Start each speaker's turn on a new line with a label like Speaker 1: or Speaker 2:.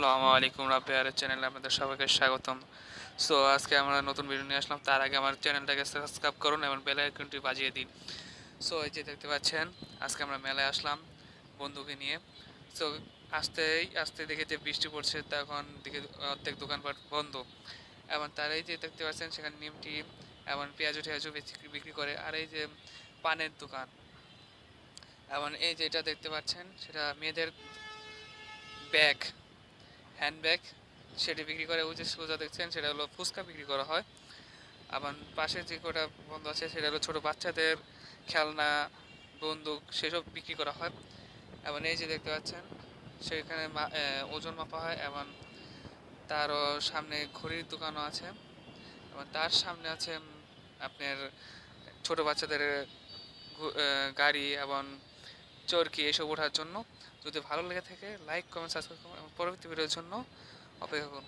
Speaker 1: আসসালামু আলাইকুম রাব্বিয়ারের চ্যানেলে আপনাদের সবাইকে স্বাগতম। সো আজকে আমরা নতুন ভিডিও নিয়ে আসলাম। তার আগে আমার চ্যানেলটাকে সাবস্ক্রাইব করুন এবং বেল আইকনটি বাজিয়ে দিন। সো এই যে দেখতে পাচ্ছেন, আজকে আমরা মেলায় আসলাম বন্ধুকে নিয়ে। সো আসতেই আসতে দেখে যে বৃষ্টি পড়ছে, তখন দেখে অর্ধেক দোকানপাট বন্ধ। এবং তার এই যে দেখতে পাচ্ছেন, সেখানে নিমটি এবং পেঁয়াজু বিক্রি- বিক্রি করে। আর এই যে পানের দোকান। এবং এই যেটা দেখতে পাচ্ছেন, সেটা মেয়েদের ব্যাগ। হ্যান্ড ব্যাগ সেটি বিক্রি করে, ওই যে সোজা দেখছেন, সেটা হলো ফুচকা বিক্রি করা হয়। আবার পাশে যে কটা বন্ধ আছে, সেটা হলো ছোটো বাচ্চাদের খেলনা, বন্দুক, সেসব বিক্রি করা হয়। এবং এই যে দেখতে পাচ্ছেন, সেখানে ওজন মাপা হয় এবং তারও সামনে ঘড়ির দোকানও আছে। এবং তার সামনে আছে আপনার ছোট বাচ্চাদের গাড়ি এবং চরকি এসব ওঠার জন্য। যদি ভালো লেগে থাকে লাইক কমেন্ট সাবস্ক্রাইব করুন। এবং পরবর্তী ভিডিওর জন্য অপেক্ষা করুন।